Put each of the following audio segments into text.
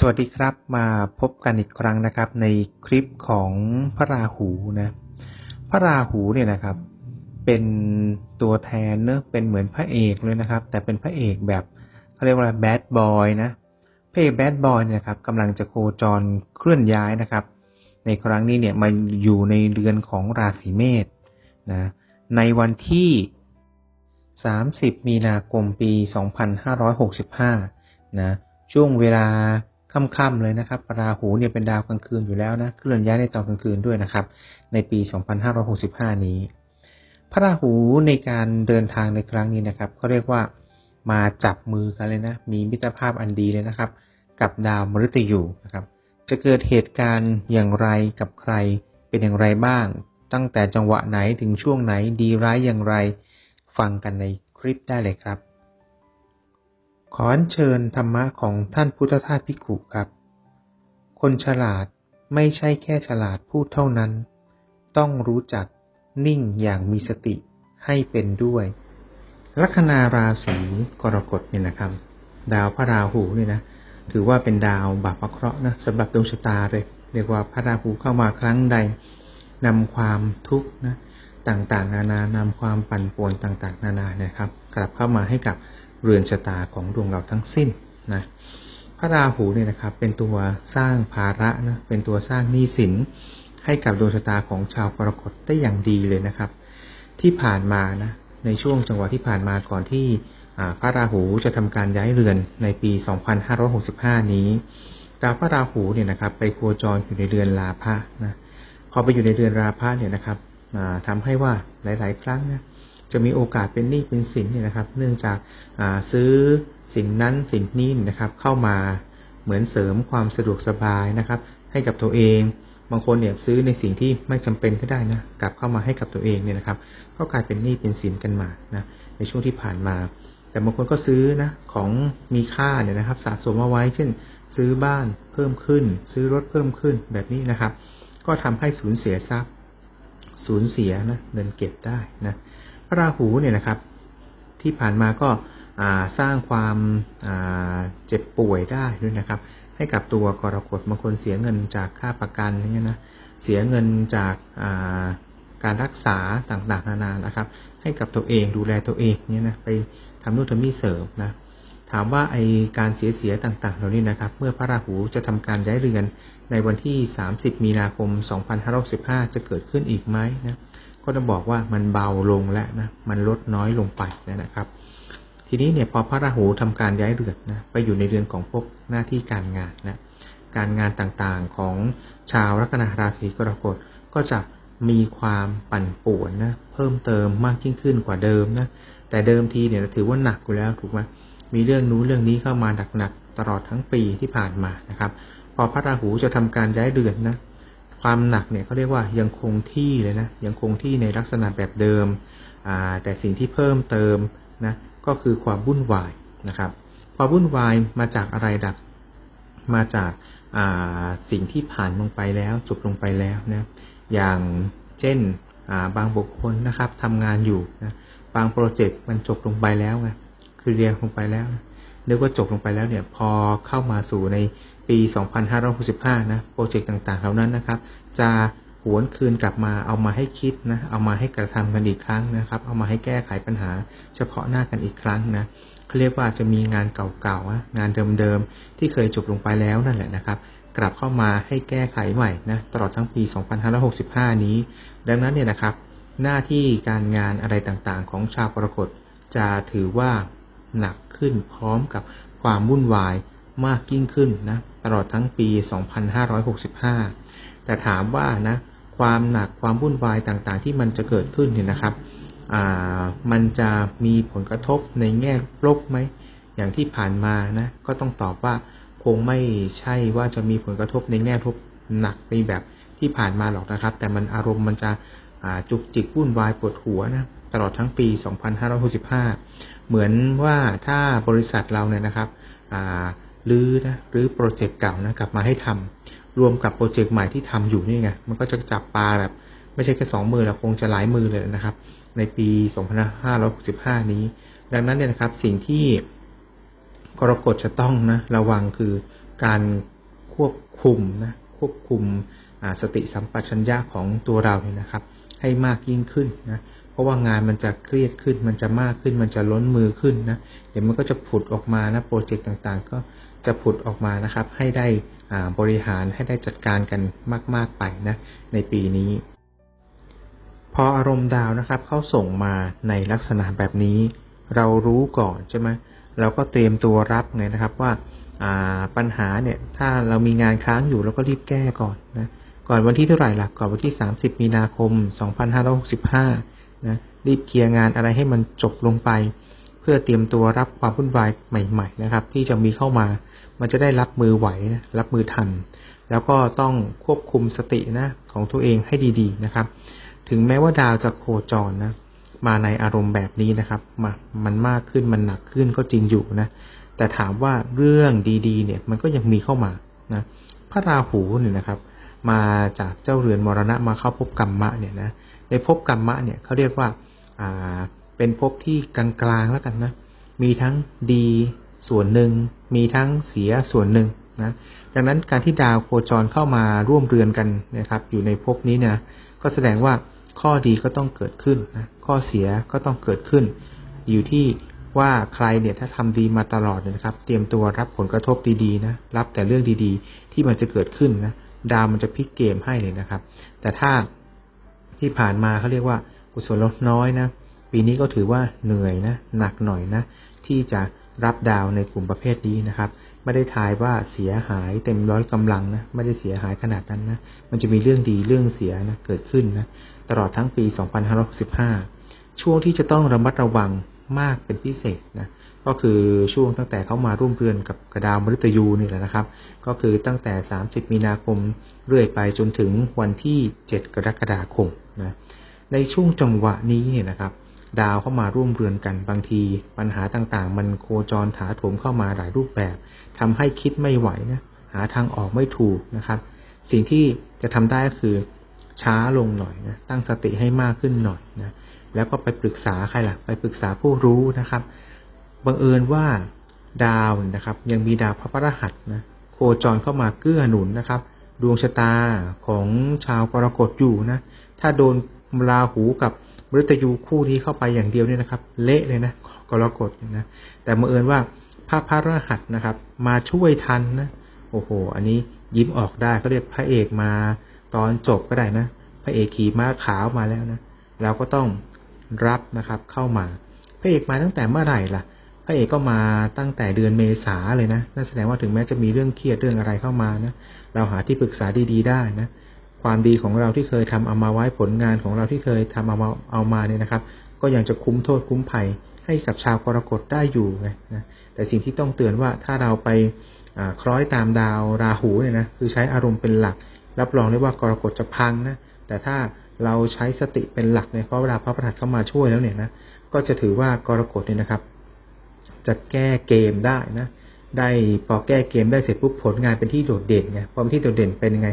สวัสดีครับมาพบกันอีกครั้งนะครับ ในคลิปของพระราหูนะพระราหูเนี่ยนะครับ เป็นตัวแทนเนอะเป็นเหมือนพระเอกเลยนะครับ แต่เป็นพระเอกแบบเขาเรียกว่าแบดบอยนะพระเอกแบดบอยเนี่ยครับกำลังจะโคจรเคลื่อนย้ายนะครับ ในครั้งนี้เนี่ยมาอยู่ในเรือนของราศีเมษนะในวันที่ 30 มีนาคมปี 2565 นะช่วงเวลา ค่ำๆเลยนะครับราหูเนี่ยเป็นดาวกลางคืนอยู่แล้วนะเคลื่อนย้ายในตอนกลางคืนด้วยนะครับ ในปี 2565 นี้ พระราหูในการเดินทางในครั้งนี้นะครับเขาเรียกว่ามาจับมือกันเลยนะ มีมิตรภาพอันดีเลยนะครับ กับดาวมฤตยูนะครับ จะเกิดเหตุการณ์อย่างไรกับใครเป็นอย่างไรบ้าง ตั้งแต่จังหวะไหนถึงช่วงไหนดีร้ายอย่างไร ฟังกันในคลิปได้เลยครับ ขออัญเชิญธรรมะของท่านพุทธทาสพิกุครับ คนฉลาดไม่ใช่แค่ฉลาดพูดเท่านั้น ต้องรู้จักนิ่งอย่างมีสติให้เป็นด้วย ลัคนาราศีกรกฎเนี่ยนะครับ ดาวพระราหูเนี่ยนะ ถือว่าเป็นดาวบาปเคราะห์นะสำหรับดวงชะตาเลย เรียกว่าพระราหูเข้ามาครั้งใดนำความทุกข์นะต่างๆ นานา นำความปั่นป่วนต่าง ๆ นานานะครับ กลับเข้ามาให้กับ เรือนชะตาของดวงเราทั้งสิ้นนะพระราหูเนี่ยนะครับ เป็นตัวสร้างภาระนะเป็นตัวสร้างหนี้สินให้กับดวงชะตาของชาวกรกฎได้อย่างดีเลยนะครับ ที่ผ่านมานะในช่วงจังหวะที่ผ่านมาก่อนที่พระราหูจะทำการย้ายเรือนในปี 2565 นี้ดาวพระราหูเนี่ยนะครับ ไปโคจรอยู่ในเรือนลาภะนะพอไปอยู่ในเรือนราภะเนี่ยนะครับทำให้ว่าหลาย ๆ ครั้งนะ จะมีโอกาสเป็นหนี้เป็นสินเนี่ยนะครับ เนื่องจากซื้อสิ่งนั้นสิ่งนี้นะครับ เข้ามาเหมือนเสริมความสะดวกสบายนะครับ ให้กับตัวเอง บางคนเนี่ยซื้อในสิ่งที่ไม่จำเป็นก็ได้นะกลับเข้ามาให้กับตัวเองเนี่ยนะครับ ก็กลายเป็นหนี้เป็นสินกันมานะในช่วงที่ผ่านมา แต่บางคนก็ซื้อนะของมีค่าเนี่ยนะครับ สะสมเอาไว้ เช่น ซื้อบ้านเพิ่มขึ้น ซื้อรถเพิ่มขึ้นแบบนี้นะครับ ก็ทำให้สูญเสียทรัพย์สูญเสียนะเงินเก็บได้นะ พระราหูเนี่ยนะครับ ที่ผ่านมาก็สร้างความเจ็บป่วยได้ด้วยนะครับ ให้กับตัวกรกฎบางคนเสียเงินจากค่าประกันเนี่ยนะเสียเงินจากการรักษาต่างๆนานานะครับ ให้กับตัวเองดูแลตัวเองเนี่ยนะไปทำนู่นทำนี่เสริมนะถามว่าไอการเสียเสียต่างๆ เหล่านี้นะครับ เมื่อพระราหูจะทำการย้ายเรือนในวันที่ 30 มีนาคม 2565 จะเกิดขึ้นอีกไหมนะ ก็ต้องบอกว่ามันเบาลงแล้วนะ มันลดน้อยลงไปนะครับ ทีนี้เนี่ยพอพระราหูทำการย้ายเรือนนะไปอยู่ในเรือนของพวกหน้าที่การงานนะการงานต่างๆของชาวลัคนาราศีกรกฎก็จะมีความปั่นป่วนนะเพิ่มเติมมากยิ่งขึ้นกว่าเดิมนะแต่เดิมทีเนี่ยถือว่าหนักอยู่แล้วถูกไหมมีเรื่องนู้นเรื่องนี้เข้ามาหนักๆตลอดทั้งปีที่ผ่านมานะครับ พอพระราหูจะทำการย้ายเดือนนะ ความหนักเนี่ยเขาเรียกว่ายังคงที่เลยนะยังคงที่ในลักษณะแบบเดิมแต่สิ่งที่เพิ่มเติมนะก็คือความวุ่นวายนะครับ ความวุ่นวายมาจากอะไรดับมาจากสิ่งที่ผ่านลงไปแล้วจบลงไปแล้วนะอย่างเช่นบางบุคคลนะครับทำงานอยู่นะบางโปรเจกต์มันจบลงไปแล้วไงคือเรียนลงไปแล้วนึกว่าจบลงไปแล้วเนี่ยพอเข้ามาสู่ใน ปี 2565 นะโปรเจกต์ต่างๆ เหล่านั้นนะครับ จะหวนคืนกลับมาเอามาให้คิดนะเอามาให้กระทำกันอีกครั้งนะครับ เอามาให้แก้ไขปัญหา เฉพาะหน้ากันอีกครั้งนะเขาเรียกว่าจะมีงานเก่าๆงานเดิมๆที่เคยจบลงไปแล้วนั่นแหละนะครับ กลับเข้ามาให้แก้ไขใหม่นะตลอดทั้งปี 2565 นี้ ดังนั้นเนี่ยนะครับ หน้าที่การงานอะไรต่างๆ ของชาวกรกฎจะถือว่าหนักขึ้นพร้อมกับความวุ่นวาย มากยิ่งขึ้นนะตลอดทั้งปี 2565 แต่ถามว่านะความหนักความวุ่นวายต่างๆ ที่มันจะเกิดขึ้นเนี่ยนะครับมันจะมีผลกระทบในแง่ลบไหมอย่างที่ผ่านมานะก็ต้องตอบว่าคงไม่ใช่ว่าจะมีผลกระทบในแง่ทบหนักในแบบที่ผ่านมาหรอกนะครับ แต่มันอารมณ์มันจะจุกจิกวุ่นวายปวดหัวนะตลอดทั้งปี 2565 เหมือนว่าถ้าบริษัทเราเนี่ยนะครับ รื้อนะหรือโปรเจกต์เก่านะกลับมาให้ทำรวมกับโปรเจกต์ใหม่ที่ทำอยู่นี่ไงมันก็จะจับปลาแบบ ไม่ใช่แค่สองมือแล้วคงจะหลายมือเลยนะครับ ในปี 2565 นี้ ดังนั้นเนี่ยนะครับสิ่งที่กรกฎจะต้องนะระวังคือการควบคุมนะควบคุมสติสัมปชัญญะของตัวเราเนี่ยนะครับ ให้มากยิ่งขึ้นนะเพราะว่างานมันจะเครียดขึ้น มันจะมากขึ้น มันจะล้นมือขึ้นนะเดี๋ยวมันก็จะผุดออกมานะโปรเจกต์ต่างๆ ก็จะผุดออกมานะครับ ให้ได้บริหารให้ได้จัดการกันมาก ๆไปนะในปีนี้ พออารมณ์ดาวนะครับเขาส่งมาในลักษณะแบบนี้ เรารู้ก่อนใช่ไหมเราก็เตรียมตัวรับไงนะครับว่าปัญหาเนี่ยถ้าเรามีงานค้างอยู่เราก็รีบแก้ก่อนนะก่อนวันที่เท่าไหร่ล่ะก่อนวันที่ 30 มีนาคม 2565นะรีบเคลียร์งานอะไรให้มันจบลงไป พื่อเตรียมตัวรับความวุ่นวายใหม่ๆนะครับ ที่จะมีเข้ามา มันจะได้รับมือไหวนะรับมือทัน แล้วก็ต้องควบคุมสตินะของตัวเองให้ดีๆนะครับ ถึงแม้ว่าดาวจะโคจรนะมาในอารมณ์แบบนี้นะครับมามันมากขึ้นมันหนักขึ้นก็จริงอยู่นะ แต่ถามว่าเรื่องดีๆ เนี่ยมันก็ยังมีเข้ามานะพระราหูเนี่ยนะครับ มาจากเจ้าเรือนมรณะมาเข้าพบกรรมะเนี่ยนะในพบกรรมะเนี่ยเขาเรียกว่าอ่า เป็นภพที่กลางๆแล้วกันนะ มีทั้งดีส่วนหนึ่ง มีทั้งเสียส่วนหนึ่งนะดังนั้นการที่ดาวโคจรเข้ามาร่วมเรือนกันนะครับ อยู่ในภพนี้เนี่ยก็แสดงว่าข้อดีก็ต้องเกิดขึ้นนะข้อเสียก็ต้องเกิดขึ้น อยู่ที่ว่าใครเนี่ยถ้าทำดีมาตลอดนะครับ เตรียมตัวรับผลกระทบดีๆนะรับแต่เรื่องดีๆ ที่มันจะเกิดขึ้นนะดาวมันจะพลิกเกมให้เลยนะครับ แต่ถ้าที่ผ่านมาเขาเรียกว่ากุศลลดน้อยนะ ปีนี้ก็ถือว่าเหนื่อยนะ หนักหน่อยนะ ที่จะรับดาวในกลุ่มประเภทนี้นะครับ ไม่ได้ทายว่าเสียหายเต็มร้อยกำลังนะ ไม่ได้เสียหายขนาดนั้นนะ มันจะมีเรื่องดีเรื่องเสียนะเกิดขึ้นนะ ตลอดทั้งปี 2565 ช่วงที่จะต้องระมัดระวังมากเป็นพิเศษนะ ก็คือช่วงตั้งแต่เขามาร่วมเรือนกับกระดาวมฤตยูนี่แหละนะครับ ก็คือตั้งแต่ 30 มีนาคมเรื่อยไปจนถึงวันที่ 7 กรกฎาคมนะ ในช่วงจังหวะนี้เนี่ยนะครับ ดาวเข้ามาร่วมเรือนกันบางที ปัญหาต่างๆ มันโคจรถาโถมเข้ามาหลายรูปแบบทำให้คิดไม่ไหวนะหาทางออกไม่ถูกนะครับ สิ่งที่จะทำได้ก็คือช้าลงหน่อยนะตั้งสติให้มากขึ้นหน่อยนะแล้วก็ไปปรึกษาใครล่ะ ไปปรึกษาผู้รู้นะครับบังเอิญว่าดาวนะครับ ยังมีดาวพระพรหัสนะโคจรเข้ามาเกื้อหนุนนะครับ ดวงชะตาของชาวกรกฎอยู่นะถ้าโดนราหูกับ มฤตยูคู่นี้เข้าไปอย่างเดียวเนี่ยนะครับ เละเลยนะกรกฎนะแต่เมื่อเอิญว่าพระพระรหัสนะครับ มาช่วยทันนะโอ้โห อันนี้ยิ้มออกได้เขาเรียกพระเอกมาตอนจบก็ได้นะพระเอกขี่ม้าขาวมาแล้วนะเราก็ต้องรับนะครับเข้ามา พระเอกมาตั้งแต่เมื่อไหร่ล่ะ พระเอกก็มาตั้งแต่เดือนเมษาเลยนะนั่นแสดงว่าถึงแม้จะมีเรื่องเครียดเรื่องอะไรเข้ามานะเราหาที่ปรึกษาดีๆได้นะ ความดีของเราที่เคยทำเอามาไว้ผลงานของเราที่เคยทำเอามาเอามาเนี่ยนะครับ ก็ยังจะคุ้มโทษคุ้มภัยให้กับชาวกรกฎได้อยู่ไงนะแต่สิ่งที่ต้องเตือนว่าถ้าเราไปคล้อยตามดาวราหูเนี่ยนะคือใช้อารมณ์เป็นหลัก รับรองได้ว่ากรกฎจะพังนะแต่ถ้าเราใช้สติเป็นหลักเนี่ยเพราะเวลาพระประธานเข้ามาช่วยแล้วเนี่ยนะก็จะถือว่ากรกฎเนี่ยนะครับ จะแก้เกมได้นะได้พอแก้เกมได้เสร็จปุ๊บผลงานเป็นที่โดดเด่นไงพอเป็นที่โดดเด่นเป็นยังไง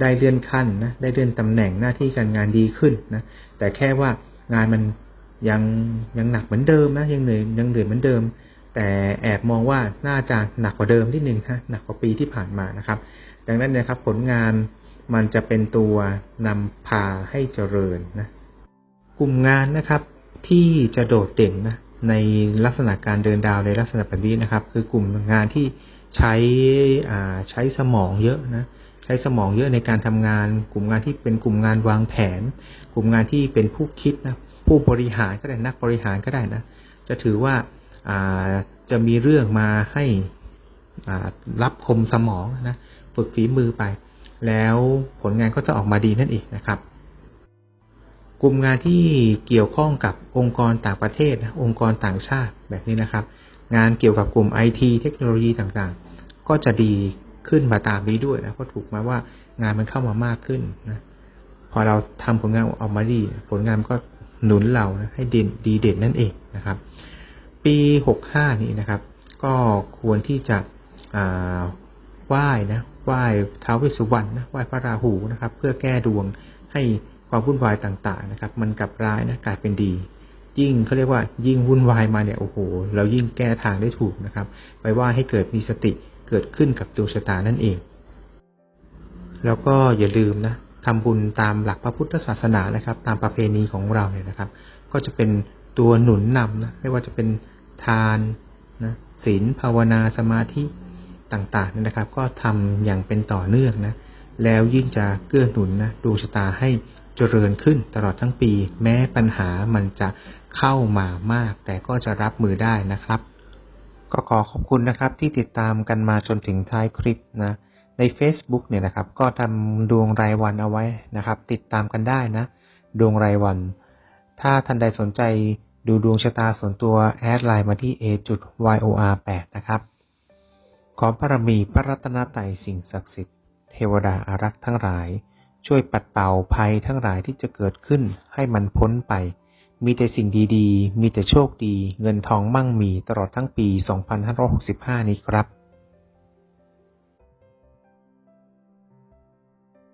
ได้เลื่อนขั้นนะได้เลื่อนตำแหน่งหน้าที่การงานดีขึ้นนะแต่แค่ว่างานมันยังยังหนักเหมือนเดิมนะยังเหนื่อยยังเหนื่อยเหมือนเดิม แต่แอบมองว่าน่าจะหนักกว่าเดิมที่หนึ่งฮะหนักกว่าปีที่ผ่านมานะครับ ดังนั้นนะครับผลงานมันจะเป็นตัวนำพาให้เจริญนะกลุ่มงานนะครับที่จะโดดเด่นนะในลักษณะการเดินดาวในลักษณะแบบนี้นะครับ คือกลุ่มงานที่ใช้ใช้สมองเยอะนะ ช้สมองเยอะในการทำงาน กลุ่มงานที่เป็นกลุ่มงานวางแผน กลุ่มงานที่เป็นผู้คิดนะผู้บริหารก็ได้นักบริหารก็ได้นะ จะถือว่าจะมีเรื่องมาให้รับคมสมองนะฝึกฝีมือไป แล้วผลงานก็จะออกมาดีนั่นเองนะครับ กลุ่มงานที่เกี่ยวข้องกับองค์กรต่างประเทศนะองค์กรต่างชาติแบบนี้นะครับ งานเกี่ยวกับกลุ่มไอทีเทคโนโลยีต่างๆ ก็จะดี ขึ้นมาตามนี้ด้วยนะเพราะถูกมาว่างานมันเข้ามามากขึ้นนะพอเราทำผลงานออกมาดีผลงานก็หนุนเรานะให้ดีดีเด่นนั่นเองนะครับ ปีหกห้านี้นะครับ ก็ควรที่จะไหว้นะไหว้ท้าวเวสสุวรรณนะไหว้พระราหูนะครับ เพื่อแก้ดวงให้ความวุ่นวายต่างๆนะครับ มันกลับร้ายนะกลายเป็นดี ยิ่งเขาเรียกว่ายิ่งวุ่นวายมาเนี่ยโอ้โห เรายิ่งแก้ทางได้ถูกนะครับ ไปว่าให้เกิดมีสติ เกิดขึ้นกับดวงชะตานั่นเอง แล้วก็อย่าลืมนะทำบุญตามหลักพระพุทธศาสนานะครับ ตามประเพณีของเราเนี่ยนะครับ ก็จะเป็นตัวหนุนนำนะไม่ว่าจะเป็นทานนะศีลภาวนาสมาธิต่างๆเนี่ยนะครับ ก็ทำอย่างเป็นต่อเนื่องนะแล้วยิ่งจะเกื้อหนุนนะดวงชะตาให้เจริญขึ้นตลอดทั้งปี แม้ปัญหามันจะเข้ามามาก แต่ก็จะรับมือได้นะครับ ก็ขอขอบคุณนะครับที่ติดตามกันมาจนถึงท้ายคลิปนะใน Facebook เนี่ยนะครับ ก็ทำดวงรายวันเอาไว้นะครับ ติดตามกันได้นะ ดวงรายวัน ถ้าท่านใดสนใจดูดวงชะตาส่วนตัวแอดไลน์มาที่ a.yor8 นะครับ ขอพระมีพระรัตนตรัยสิ่งศักดิ์สิทธิ์เทวดาอารักษ์ทั้งหลาย ช่วยปัดเป่าภัยทั้งหลายที่จะเกิดขึ้นให้มันพ้นไป มีแต่สิ่งดีๆ มีแต่โชคดี เงินทองมั่งมีตลอดทั้งปี 2565 นี้ครับ